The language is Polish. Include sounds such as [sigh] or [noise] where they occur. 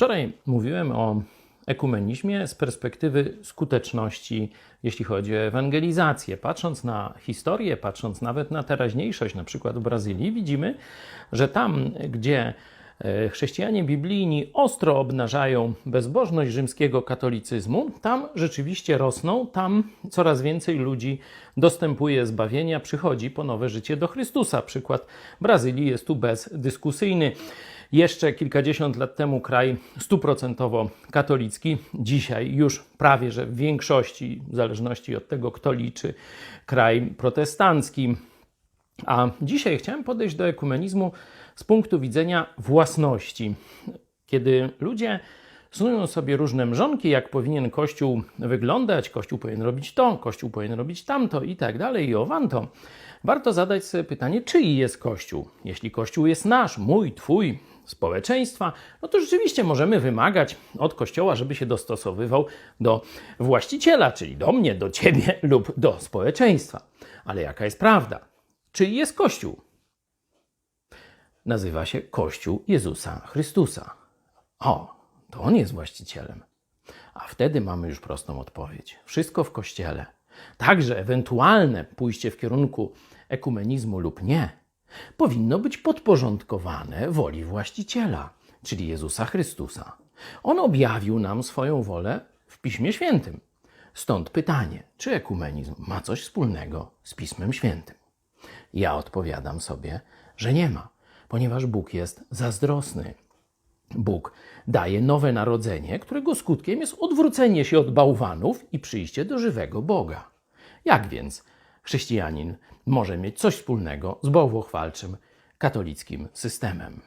Wczoraj mówiłem o ekumenizmie z perspektywy skuteczności, jeśli chodzi o ewangelizację. Patrząc na historię, patrząc nawet na teraźniejszość, na przykład w Brazylii, widzimy, że tam, gdzie e, chrześcijanie biblijni ostro obnażają bezbożność rzymskiego katolicyzmu, tam rzeczywiście rosną, tam coraz więcej ludzi dostępuje zbawienia, przychodzi po nowe życie do Chrystusa. Przykład Brazylii jest tu bezdyskusyjny. Jeszcze kilkadziesiąt lat temu kraj stuprocentowo katolicki, dzisiaj już prawie że w większości, w zależności od tego, kto liczy, kraj protestancki. A dzisiaj chciałem podejść do ekumenizmu z punktu widzenia własności. Kiedy ludzie snują sobie różne mrzonki, jak powinien Kościół wyglądać, Kościół powinien robić to, Kościół powinien robić tamto i tak dalej i owanto, warto zadać sobie pytanie, czyj jest Kościół? Jeśli Kościół jest nasz, mój, twój, społeczeństwa, no to rzeczywiście możemy wymagać od Kościoła, żeby się dostosowywał do właściciela, czyli do mnie, do ciebie [laughs] lub do społeczeństwa. Ale jaka jest prawda? Czyj jest Kościół? Nazywa się Kościół Jezusa Chrystusa. O, to On jest właścicielem. A wtedy mamy już prostą odpowiedź. Wszystko w Kościele, także ewentualne pójście w kierunku ekumenizmu lub nie, powinno być podporządkowane woli właściciela, czyli Jezusa Chrystusa. On objawił nam swoją wolę w Piśmie Świętym. Stąd pytanie, czy ekumenizm ma coś wspólnego z Pismem Świętym? Ja odpowiadam sobie, że nie ma, ponieważ Bóg jest zazdrosny. Bóg daje nowe narodzenie, którego skutkiem jest odwrócenie się od bałwanów i przyjście do żywego Boga. Jak więc chrześcijanin może mieć coś wspólnego z bałwochwalczym katolickim systemem?